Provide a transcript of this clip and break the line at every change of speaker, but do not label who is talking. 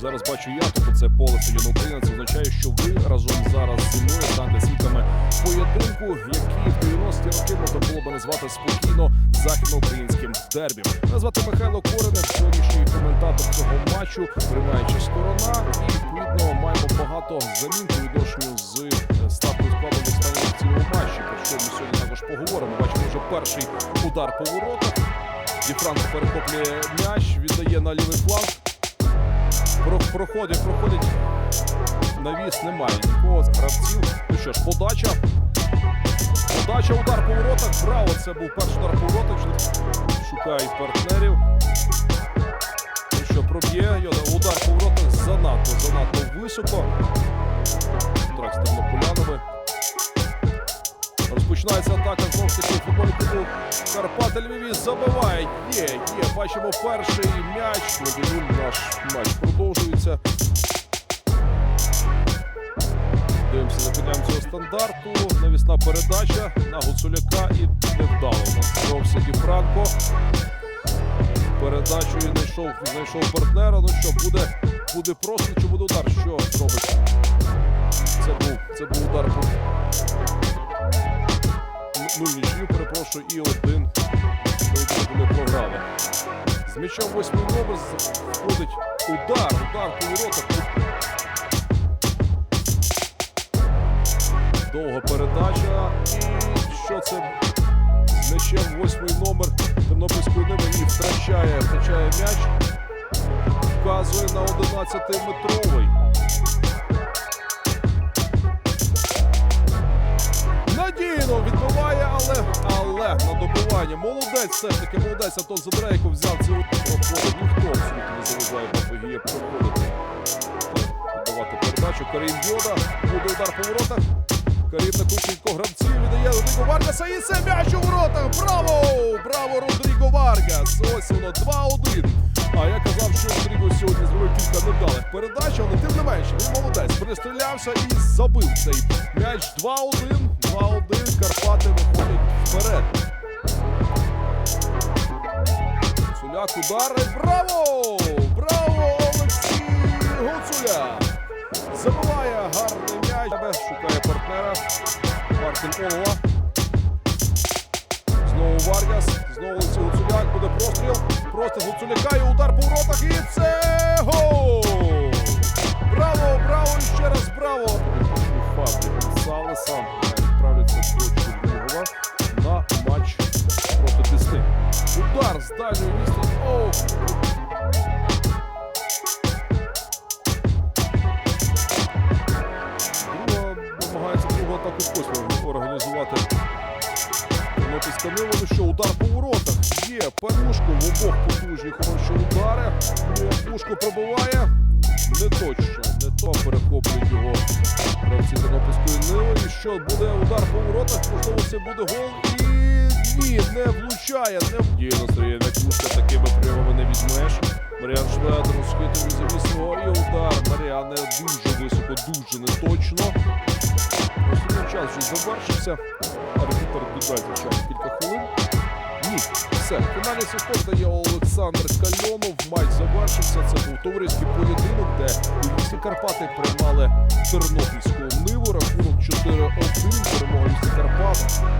зараз бачу я, тобто це поле стадіону України. Це означає, що ви разом зараз зі мною станете свідками поєдинку, який в 90-ті роки можна було би назвати спокійно західноукраїнським дербі. Мене звати Михайло Коренев, сьогоднішній коментатор цього матчу, приймаюча сторона. І відповідно маємо багато замін по відношенню з е, стартовим складом в останньому цілому матчі. Про що ми сьогодні також поговоримо. Бачимо вже перший удар по воротах. Ді Франко перехоплює м'яч, віддає на лівий фланг. Про- Проходять, проходять. Навіс немає нікого з гравців. Ну що ж, подача. Подача, удар по воротах. Браво! Це був перший удар по воротах. Шукають партнерів. Ну що, проб'є. Удар по воротах занадто, занадто високо. Трак з Тернополянами. Розпочинається атака знову ж таки футбольний клубу Карпати Львіві забиває. Є, є. Бачимо перший м'яч. Левінуль наш матч продовжується. Дивимося за підням цього стандарту. Навісна передача на Гуцуляка і невдало. Настровся Ді Франко. Передачою знайшов, знайшов партнера. Ну що, буде, буде просто чи буде удар? Що робить? Це був, це був удар ну, нічию, перепрошую, і один вони програли. З м'ячом восьмий номер входить удар, удар по воротах. Довга передача. І що це? З м'ячем восьмий номер Тернопільської ниви і втрачає, втрачає м'яч. Вказує на 11-метровий. Надійно але але на добивання. Молодець все ж таки, молодець Антон Задрейко взяв цю проходить. Ніхто абсолютно не заважає Бапогія проходити. Віддавати передачу. Карім Йода. Буде удар по воротах. Карім на кученько гравців віддає Родріго Варгаса і це м'яч у воротах. Браво! Браво, Родріго Варгас! Ось воно 2-1. А я казав, що Родріго сьогодні зробив кілька невдалих передач, але тим не менше, він молодець. Пристрілявся і забив цей м'яч 2-1. 2-1. Карпати виходять вперед. Гуцуляк удари. Браво! Браво, Олексій Гуцуляк! Забиває гарний м'яч. Тебе Шукає партнера. Мартин Олова. Знову Варгас. Знову Олексій Гуцуляк. Буде простріл. Простріл Гуцуляка і удар по воротах. І це гол! Браво, браво і ще раз браво! Фабрик Салеса відправляться з дальньої відстані. Оу! Друга намагається атаку поспіль організувати. Ну що, удар по воротах. Є Панушко, в обох потужні хороші удари. Пушко пробиває. Не точно, не то перехоплюють його гравці Тернопільської Ниви. І що, буде удар по воротах, можливо, це буде гол. І ні, не влучає, не Діє Настроєння Кушка такими прийомами не візьмеш. Маріан Швед розхитує завісного і удар. Маріане дуже високо, дуже неточно. Основний час вже завершився. Арбітер додається ще кілька хвилин. Ні, все. Фінальний свисток дає Олександр Кальонов. Матч завершився. Це був товариський поєдинок, де Львівські Карпати приймали Тернопільську ниву. Рахунок 4-1.